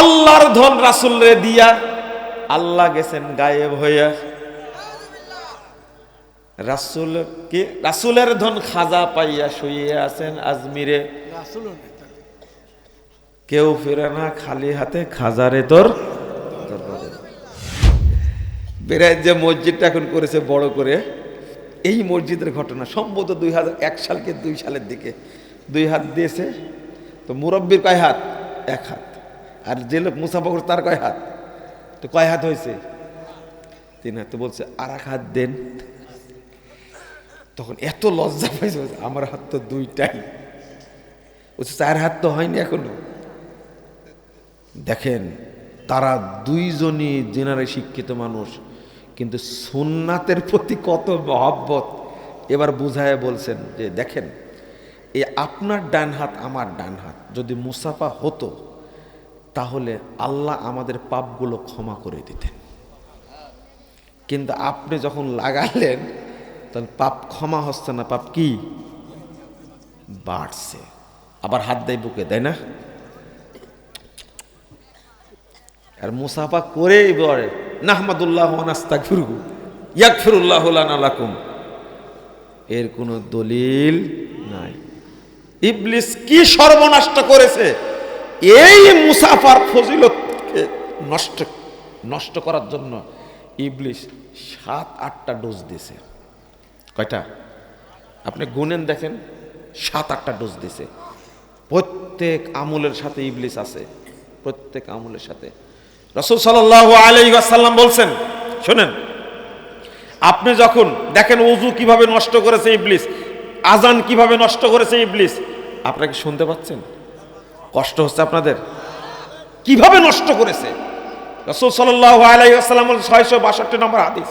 আল্লাহর ধন রাসুল রে দিয়া আল্লাহ গেছেন গায়েব হইয়া। রাসুল কি? রাসুলের ধন খাজা পাইয়া শুয়ে আছেন আজমিরে। কেউ ফিরে না, খালি হাতে খাজারে তোর। বেড়ায় যে মসজিদটা এখন করেছে বড় করে, এই মসজিদের ঘটনা সম্ভবত দুই হাজার এক সালকে দুই সালের দিকে। দুই হাত দিয়েছে, তো মুরব্বীর কয় হাত? এক হাত। আর যে লোক মুসাফর তার কয় হাত? তো কয় হাত হয়েছে তিন হাত। তো বলছে আর এক হাত দেন। তখন এত লজ্জা পাইছে আমার হাত তো দুইটাই। বলছে, চার হাত তো হয়নি এখনও। দেখেন, তারা দুইজনই জেনারে শিক্ষিত মানুষ, কিন্তু সুন্নাতের প্রতি কত মহব্বত। এবার বুঝায় বলছেন যে, দেখেন, এই আপনার ডান হাত, আমার ডান হাত। যদি মুসাফা হতো তাহলে আল্লাহ আমাদের পাপগুলো ক্ষমা করে দিতেন। কিন্তু আপনি যখন লাগালেন তখন পাপ ক্ষমা হচ্ছে না, পাপ কি? বাড়ছে। আবার হাত দেয় বুকে, তাই না? আর মুসাফা করেই বলে, নাহমাদুল্লাহ এর কোনো দলিল নাই। ইবলিস কি সর্বনাশটা করেছে? এই মুসাফার ফজিলতকে নষ্ট নষ্ট করার জন্য ইবলিশ সাত, আটটা ডোজ দিছে কয়টা? আপনি গুনেন দেখেন, সাত, আটটা ডোজ দিছে প্রত্যেক আমলের সাথে ইবলিশ আছে, প্রত্যেক আমলের সাথে। রসুল সাল্লাহ আলাইসাল্লাম বলছেন, শোনেন, আপনি যখন দেখেন উজু কীভাবে নষ্ট করেছে ইবলিস আজান কীভাবে নষ্ট করেছে ইবলিস, আপনারা কি শুনতে পাচ্ছেন? কষ্ট হচ্ছে আপনাদের? কীভাবে নষ্ট করেছে? রসুল আলাইসাল্লাম ছয়শো বাষট্টি নম্বর হাদিস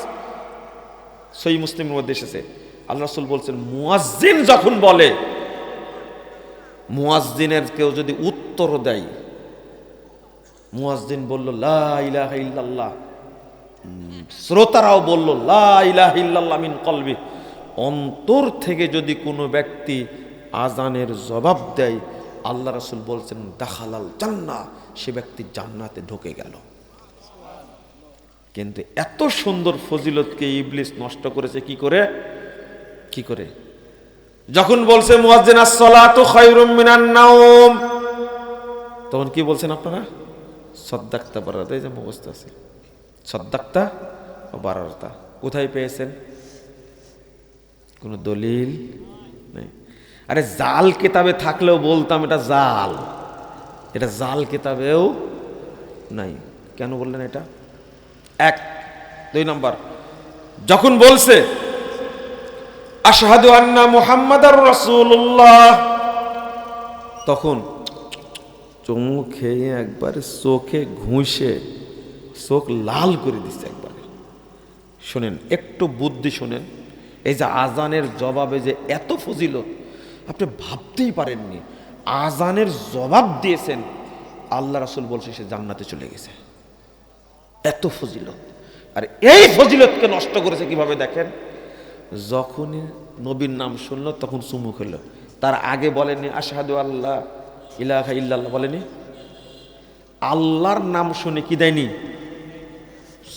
সই মুসলিমের মধ্যে এসেছে। আল্লাহ রসুল বলছেন, মুয়াজ্জিন যখন বলে, মুয়াজ্জিনের কেউ যদি উত্তর দেয়, মুয়াজ্জিন বলল, লা ইলাহা ইল্লাল্লাহ। শ্রোতারাও বলল, লা ইলাহা ইল্লাল্লাহ মিন কলবি। অন্তর থেকে যদি কোনো ব্যক্তি আজানের জবাব দেয় আল্লাহ রাসূল বলছেন, দাখালাল জান্না সে ব্যক্তি জান্নাতে ঢুকে গেল। কিন্তু এত সুন্দর ফজিলতকে ইবলিস নষ্ট করেছে কি করে? কি করে? যখন বলছে তখন কি বলছেন আপনারা? সদ্দাক্তা বারাতা এই যে মুখস্থ আছে। সদ্দাক্তা ও বারাতা কোথায় পেয়েছেন? কোনো দলিল? নেই। আরে জাল কেতাবে থাকলেও বলতাম এটা জাল। এটা জাল কেতাবেও নাই। কেন বললেন এটা? এক, দুই নম্বর। যখন বলছে, আশহাদু আন্না মুহাম্মাদার রসুল্লাহ তখন চমু খেয়ে একবার চোখে ঘুষে চোখ লাল করে দিচ্ছে একবারে। শোনেন, একটু বুদ্ধি শোনেন, এই যে আজানের জবাবে যে এত ফজিলত আপনি ভাবতেই পারেননি। আজানের জবাব দিয়েছেন। আল্লাহ রাসুল বলছে, সে জান্নাতে চলে গেছে। এত ফজিলত। আর এই ফজিলতকে নষ্ট করেছে কীভাবে দেখেন? যখনই নবীর নাম শুনলো, তখন চুমু খেলো। তার আগে বলেনি, আশহাদু আল্লাহ ইলাহা ইল্লাল্লাহ বলেনি। আল্লাহর নাম শুনে কি দেয়নি?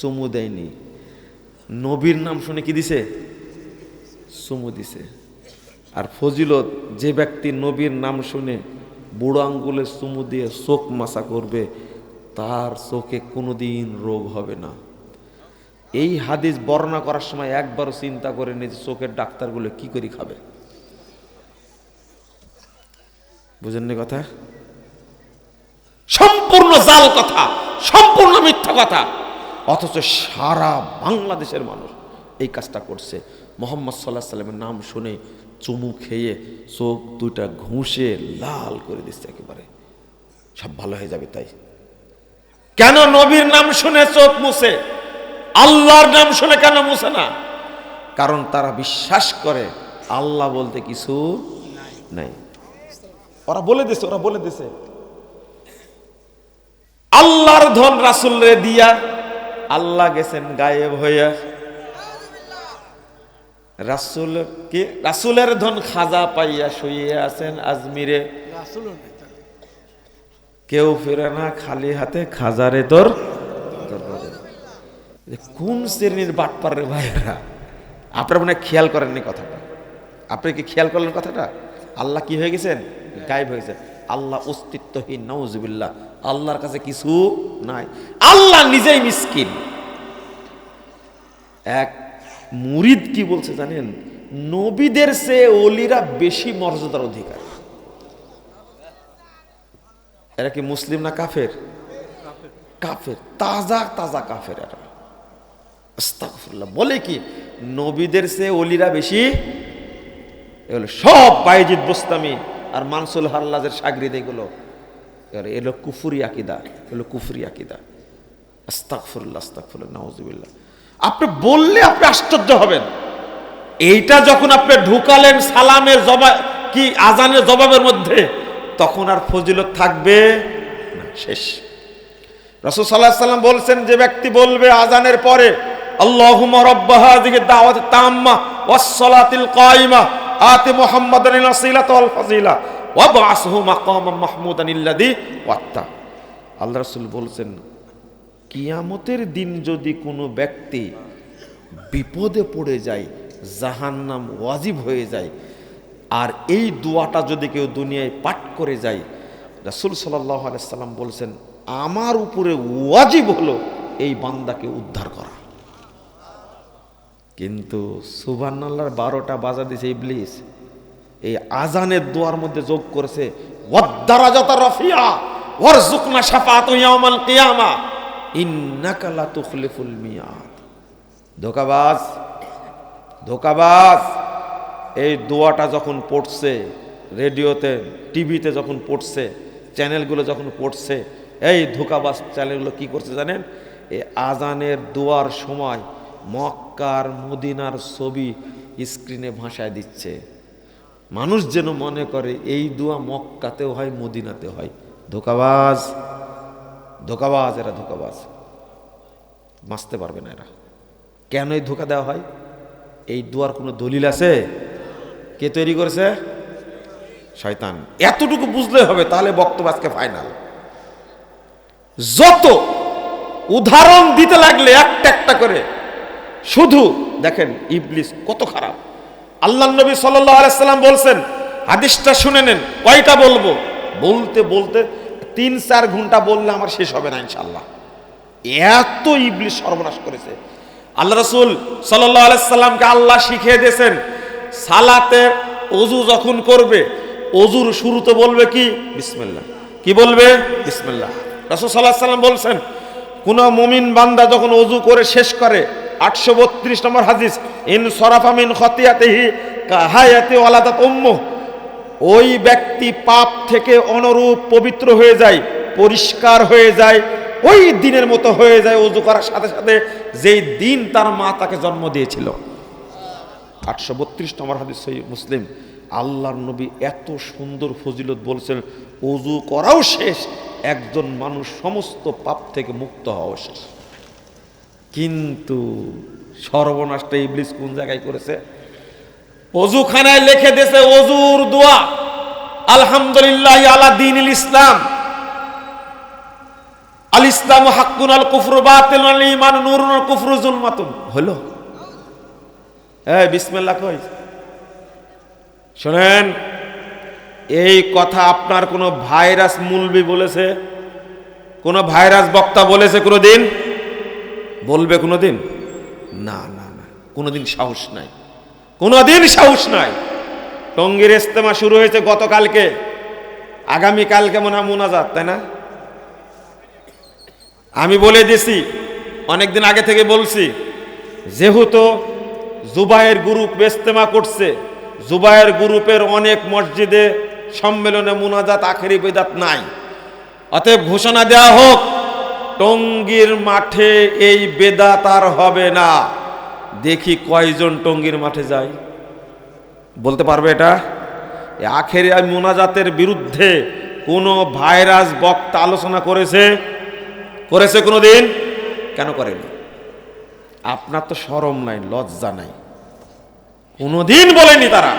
চুমু দেয়নি। নবীর নাম শুনে কি দিছে? চুমু দিছে। আর ফজিলত, যে ব্যক্তি নবীর নাম শুনে বুড়ো আঙ্গুলে চুমু দিয়ে চোখ মাসা করবে, তার চোখে কোনোদিন রোগ হবে না। এই হাদিস বর্ণনা করার সময় একবারও চিন্তা করে যে চোখের ডাক্তারগুলো কি করে খাবে। বুঝেননি কথা? সম্পূর্ণ জাল কথা, সম্পূর্ণ মিথ্যা কথা। অথচ সারা বাংলাদেশের মানুষ এই কাজটা করছে। মোহাম্মদ সাল্লাহ সাল্লামের নাম শুনে চুমু খেয়ে চোখ দুইটা ঘুষে লাল করে দিচ্ছে একেবারে। সব ভালো হয়ে যাবে তাই। কেন নবীর নাম শুনে চোখ মুছে? আল্লাহর নাম শুনে কেন মুছে না? কারণ তারা বিশ্বাস করে আল্লাহ বলতে কিছু নাই। ওরা বলে দিছে, ওরা বলে দিছে। আল্লাহর ধন রাসুল রে দিয়া আল্লাহ গেছেন গায়েব হইয়া। রাসুল কি? রাসুলের ধন খাজা পাইয়া শুয়ে আছেন আজমিরে। কেউ ফেরে না খালি হাতে খাজারে তোর কোন শ্রেণির বাটপার রে ভাইরা আপনারা মনে খেয়াল করেননি কথাটা। আপনি কি খেয়াল করলেন কথাটা? আল্লাহ কি হয়ে গেছেন? গায়েব হয়ে গেছেন। আল্লাহ অস্তিত্বহীন নওজুবিল্লাহ আল্লাহর কাছে কিছু নাই। আল্লাহ নিজেই মিসকিন। এক মুরিদ কি বলছে জানেন? নবীদের সে অলিরা বেশি মর্যাদার অধিকার। এরা কি মুসলিম না কাফের? কাফের। তাজা তাজা কাফের এরা। বলে কি, নবীদের সে অলিরা বেশি এগুলো সব বাইজিদ বোস্তামি আর মানসুল হাল্লাজের সাগরিদ এগুলো। এলো কুফুরি আকিদা এগুলো কুফুরি আকিদা। আস্তাগফিরুল্লাহ আস্তাগফিরুল্লাহ, নাউজুবিল্লাহ। আপনি বললে আপনি আশ্চর্য হবেন। এইটা যখন আপনি ঢুকালেন সালামের জবাব কি আজানের জবাবের মধ্যে, তখন আর ফজিলত থাকবে না, শেষ। রসুল সাল্লাহ সাল্লাম বলছেন, যে ব্যক্তি বলবে আজানের পরে, আল্লাহুম্মা রাব্বা হাযিহি দাওয়াত তাম্মা ওয়াস সালাতিল কায়িমা, আতি মুহাম্মাদান ওয়াসিলাত ওয়াল ফাজিলা ওয়াবআসহু মাকামান মাহমুদান ইল্লাযী ওয়াত্তা। আল্লাহ রাসূল বলছেন কিয়ামতের দিন যদি কোনো ব্যক্তি বিপদে পড়ে যায়, জাহান্নাম ওয়াজিব হয়ে যায়, আর এই দোয়াটা যদি কেউ দুনিয়ায় পাঠ করে যায়, রাসুল সাল্লাহ আলাইসাল্লাম বলছেন, আমার উপরে ওয়াজিব হলো এই বান্দাকে উদ্ধার করা। কিন্তু সুবান আল্লাহর বারোটা বাজা দিছে ইবলিস। এই আজানের দোয়ার মধ্যে যোগ করেছে, ওয়াদ্দারাজাতা রফিয়া ওয়ারজুকনা শাফাতু ইয়াউমাল কিয়ামা। ইন্নাকা লা তুখলিফুল মিয়াদ। ধোকাবাজ ধোকাবাজ। এই দোয়াটা যখন পড়ছে, রেডিওতে, টিভিতে যখন পড়ছে, চ্যানেলগুলো যখন পড়ছে, এই ধোকাবাজ চ্যানেলগুলো কি করছে জানেন? এই আজানের দোয়ার সময় মক্কার মদিনার ছবি স্ক্রিনে ভাষায় দিচ্ছে। মানুষ যেন মনে করে, এই দোয়া মক্কাতেও হয় মদিনাতে হয়। ধোকাবাজ। ধোকাবাজ, এরা ধোকাবাজ। বাঁচতে পারবে না এরা। কেন এই ধোকা দেওয়া হয়? এই দুয়ার কোনো দলিল আছে? কে তৈরি করেছে? শয়তান। এতটুকু বুঝলে হবে, তাহলে বক্তব্য আজকে ফাইনাল যত উদাহরণ দিতে লাগলে একটা একটা করে, শুধু দেখেন ইবলিস কত খারাপ। আল্লাহ নবী সাল্লাম বলছেন, হাদিসটা শুনে নেন, কয়টা বলব? বলতে বলতে তিন চার ঘণ্টা বললে আমার শেষ হবে না ইনশাল্লাহ এত ইবলিস সর্বনাশ করেছে। আল্লাহ রসুল সাল্লামকে আল্লাহ শিখিয়ে দিয়েছেন সালাতে অজু যখন করবে অজুর শুরুতে বলবে কি? বিসমিল্লাহ। কি বলবে? বিসমিল্লাহ। রসুল সাল্লাহ সাল্লাম বলছেন, কোন মমিন বান্দা যখন অজু করে শেষ করে, আটশো বত্রিশ নম্বর হাদিস, ইন সরাফামিন খতিয়াতেহি হায়াতে ওয়ালাদা তম্ম ওই ব্যক্তি পাপ থেকে অনুরূপ পবিত্র হয়ে যায়, পরিষ্কার হয়ে যায়, ওই দিনের মতো হয়ে যায় অজু করার সাথে সাথে যেই দিন তার মা তাকে জন্ম দিয়েছিল। আটশো বত্রিশ নম্বর হাদিস মুসলিম। আল্লাহর নবী এত সুন্দর ফজিলত বলছেন, অজু করাও শেষ, একজন মানুষ সমস্ত পাপ থেকে মুক্ত হওয়া শেষ। কিন্তু সর্বনাশটা ইবলিস কোন জায়গায় করেছে? অজুখানায় লিখে দিয়েছে অজুর দোয়া, আলহামদুলিল্লাহ আলা দিন ইসলাম। আল ইসলাম হাক্কুন, আল কুফরু বাতিল আল ইমান নুরুন, আল কুফরু জুলমাতুন। হলো। এই, বিসমিল্লাহ কই? শুনেন, এই কথা আপনার কোনো ভাইরাস মুলবি বলেছে? কোনো ভাইরাস বক্তা বলেছে কোনো দিন? বলবে কোনো দিন? না না না, কোনো দিন সাহস নাই। কোনো দিন সাহস নাই। টঙ্গির ইস্তেমা শুরু হয়েছে গতকালকে। আগামীকালকে মনে হয় মোনাজাত, তাই না? আমি বলে দিছি, অনেকদিন আগে থেকে বলছি, যেহেতু জুবাইয়ের গ্রুপ ইস্তেমা করছে জুবাইয়ের গ্রুপের অনেক মসজিদে সম্মেলনে মোনাজাত আখেরি বেদাত নাই। অতএব ঘোষণা দেওয়া হোক, টঙ্গীর মাঠে এই বেদাত আর হবে না। দেখি কয়জন টঙ্গীর মাঠে যায়। বলতে পারবে এটা? আখেরি মোনাজাতের বিরুদ্ধে কোনো ভাইরাস বক্তা আলোচনা করেছে? করেছে কোনো দিন কেন করেনি? আপনার তো সরম নাই, লজ্জা নাই। কোনোদিন বলেনি তারা,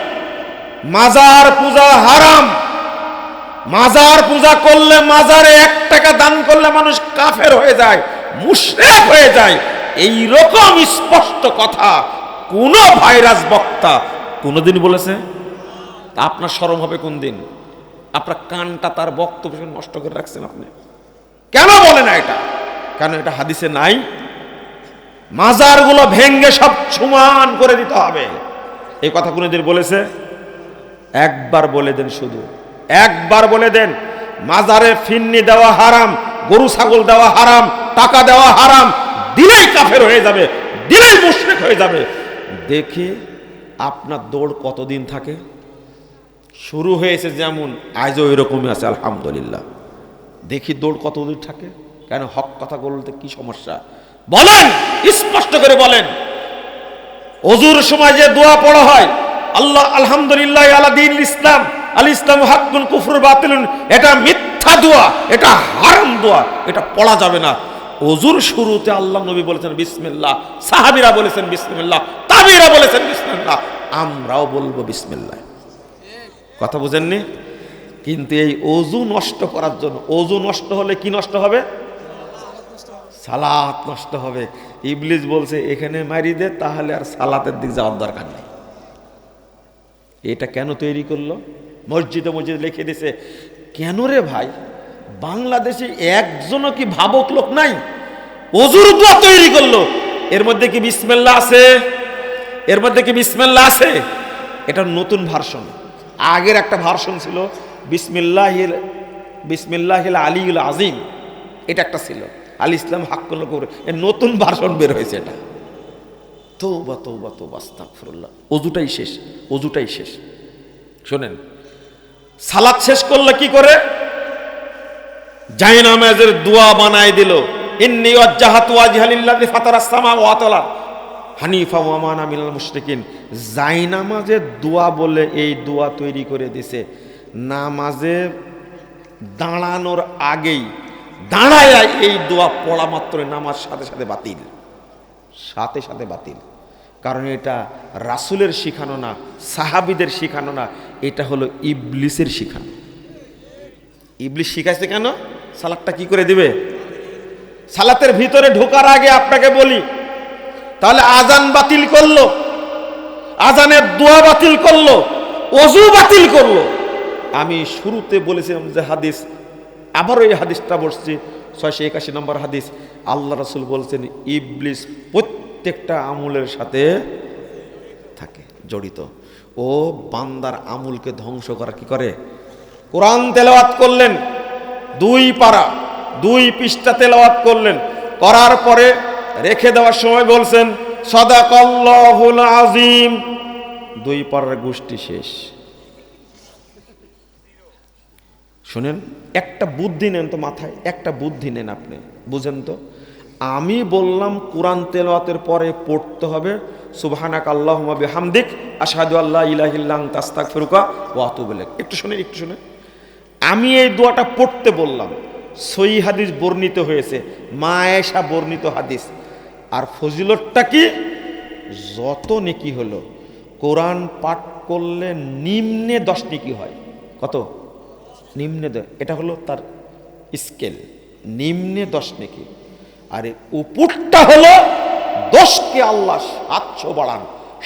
মাজার পূজা হারাম। মাজার পূজা করলে মাজারে এক টাকা দান করলে মানুষ কাফের হয়ে যায়, মুশরিক হয়ে যায়। এই রকম স্পষ্ট কথা কোন ভাইরাস বক্তা কোনোদিন বলেছে? আপনার শরম হবে কোন দিন? আপনার কানটা তার বক্তব্য নষ্ট করে রাখছেন আপনি। কেন বলে না এটা? কেন এটা হাদিসে নাই? মাজারগুলো ভেঙ্গে সব সমান করে দিতে হবে। এই কথা কোনোদিন বলেছে? একবার বলে দেন শুধু। একবার বলে দেন, মাজারে ফিন্নি দেওয়া হারাম, গরু ছাগল দেওয়া হারাম, টাকা দেওয়া হারাম দিলেই কাফের হয়ে যাবে, দিলেই মুশরিক হয়ে যাবে। দেখি আপনার দৌড় কতদিন থাকে? শুরু হয়েছে যেমন, আজও এরকমই আছে, আলহামদুলিল্লাহ। দেখি দৌড় কতদূর থাকে? কেন হক কথা বলতে কি সমস্যা? বলেন, স্পষ্ট করে বলেন। অজুর সময় যে দোয়া পড়া হয়, আল্লাহ আলহামদুলিল্লাহ আলা দিন ইসলাম, আল ইসলাম হাক্কুন কুফর বাতিলুন, এটা মিথ্যা দোয়া, এটা হারাম দোয়া, এটা পড়া যাবে না। অজুর শুরুতে আল্লাহ নবী বলেছেন, বিসমিল্লাহ। সাহাবিরা বলেছেন, বিসমিল্লাহ। তাবিরা বলেছেন, বিসমিল্লাহ। আমরাও বলব, বিসমিল্লাহ। কথা বুঝেননি? কিন্তু এই অজু নষ্ট করার জন্য অজু নষ্ট হলে কি নষ্ট হবে? সালাত নষ্ট হবে। ইবলিস বলছে, এখানে মারি দে, তাহলে আর সালাতের দিক যাওয়ার দরকার নেই। এটা কেন তৈরি করল? মসজিদে মসজিদে লিখে দিছে, কেন রে ভাই? বাংলাদেশে একজনও কি ভাবক লোক নাই? অজুর দোয়া তৈরি করল। এর মধ্যে কি বিসমেল্লা আছে? এর মধ্যে কি বিসমেল্লা আছে? এটা নতুন ভার্সন। আগের একটা ভার্সন ছিল বিসমিল্লাহিল বিসমিল্লাহিল আলীউল আজিম। এটা একটা ছিল। আল ইসলাম হাক্কুল করে নতুন ভার্সন বের হয়েছে এটা। তৌবা তৌবা তৌবা, আস্তাগফিরুল্লাহ। অজুটাই শেষ অজুটাই শেষ। শোনেন সালাত শেষ করলে কি করে? জায়নামাজের দোয়া বানায় দিল। ইন্নি লিল্লাযী ফাতারাস সামাওয়াতি ওয়াল আরদ। হানিফা ওয়া মানা মিনাল মুশরিকিন জায়নামাজের দোয়া বলে এই দোয়া তৈরি করে দিছে। নামাজে দাঁড়ানোর আগেই দাঁড়ায় এই দোয়া পড়া মাত্র নামাজ সাথে সাথে বাতিল। সাথে সাথে বাতিল। কারণ এটা রাসুলের শিখানো না, সাহাবিদের শিখানো না, এটা হলো ইবলিসের শিখানো। ইবলিস শিখাইছে কেন? সালাদটা কি করে দিবে? সালাতের ভিতরে ঢোকার আগে আপনাকে বলি, তাহলে আজান বাতিল করল, আজানের দোয়া বাতিল করল অজু বাতিল করল। আমি শুরুতে বলেছিলাম যে হাদিস, আবারও এই হাদিসটা বসছি ছয়শো একাশি নম্বর হাদিস, আল্লাহ রসুল বলছেন, ইবলিস প্রত্যেকটা আমুলের সাথে থাকে, জড়িত। ও বান্দার আমুলকে ধ্বংস করা কি করে? কোরআন তেলাওয়াত করলেন দুই পারা, দুই পৃষ্ঠা তেলাওয়াত করলেন। করার পরে রেখে দেওয়ার সময় বলছেন, সদাকল্লাহুল আজিম দুই পাড়ার গোষ্ঠী শেষ। শুনেন, একটা বুদ্ধি নেন তো মাথায়, একটা বুদ্ধি নেন আপনি, বুঝেন তো। আমি বললাম, কোরআন তেলাওয়াতের পরে পড়তে হবে। সুবহানাক আল্লাহুম্মা বিহামদিক, আশহাদু আল্লা ইলাহা ইল্লা আনতা, আস্তাগফিরুকা ওয়া আতুবু ইলাইক। একটু শুনেন একটু শুনেন। আমি এই দোয়াটা পড়তে বললাম। সই হাদিস বর্ণিত হয়েছে মা এসা বর্ণিত হাদিস। আর ফজিলতটা কি? যত নেকি হলো, কোরআন পাঠ করলে নিম্নে দশ নেকি হয়। কত? নিম্নে এটা হলো তার স্কেল। নিম্নে দশ নেকি। আর উপরটা হলো দশকে আল্লাহ সাতশো বাড়ান,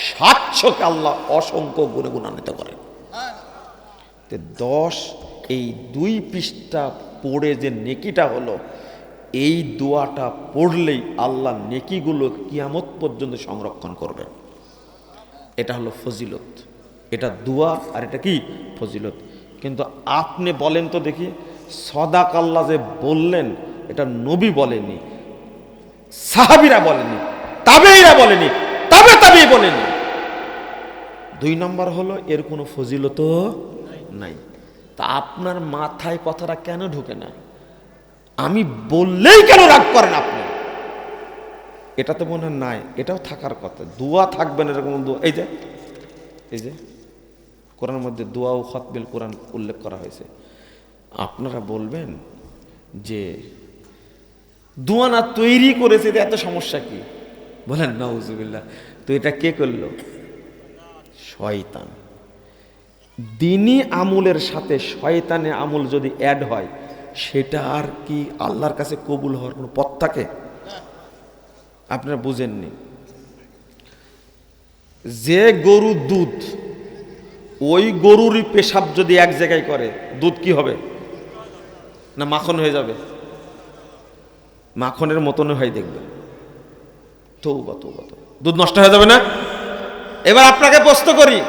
সাতশোকে আল্লাহ অসংখ্য গুণে গুণান্বিত করেন। দশ এই দুই পৃষ্ঠা পড়ে যে নেকিটা হলো, এই দোয়াটা পড়লেই আল্লাহ নেকিগুলো কিয়ামত পর্যন্ত সংরক্ষণ করবে। এটা হলো ফজিলত। এটা দোয়া আর এটা কি? ফজিলত। কিন্তু আপনি বলেন তো দেখি, সদাক আল্লাহ যে বললেন, এটা নবী বলেনি সাহাবিরা বলেনি তাবেইরা বলেনি তবে তবেই বলেনি দুই নম্বর হলো, এর কোনো ফজিলত নাই। তা আপনার মাথায় কথাটা কেন ঢুকে না? আমি বললেই কেন রাগ করেন আপনি? এটা তো মনে নাই, এটাও থাকার কথা। দোয়া থাকবেন এরকম দোয়া। এই যে এই যে, কোরআনের মধ্যে দোয়া ও খতবিল কোরআন উল্লেখ করা হয়েছে। আপনারা বলবেন যে দোয়া না তৈরি করেছে এত সমস্যা কি? বলেন, নাউজুবিল্লাহ। তো এটা কে করল? শয়তান। দিনই আমলের সাথে শয়তানে আমল যদি অ্যাড হয়, সেটা আর কি আল্লাহর কাছে কবুল হওয়ার কোনো পথ থাকে? আপনারা বুঝেননি। যে গরু দুধ, ওই গরুরই পেশাব যদি এক জায়গায় করে, দুধ কি হবে? না মাখন হয়ে যাবে? মাখনের মতন হয় দেখবেন। তৌবা তৌবা তৌবা। দুধ নষ্ট হয়ে যাবে না? এবার আপনাকে প্রশ্ন করি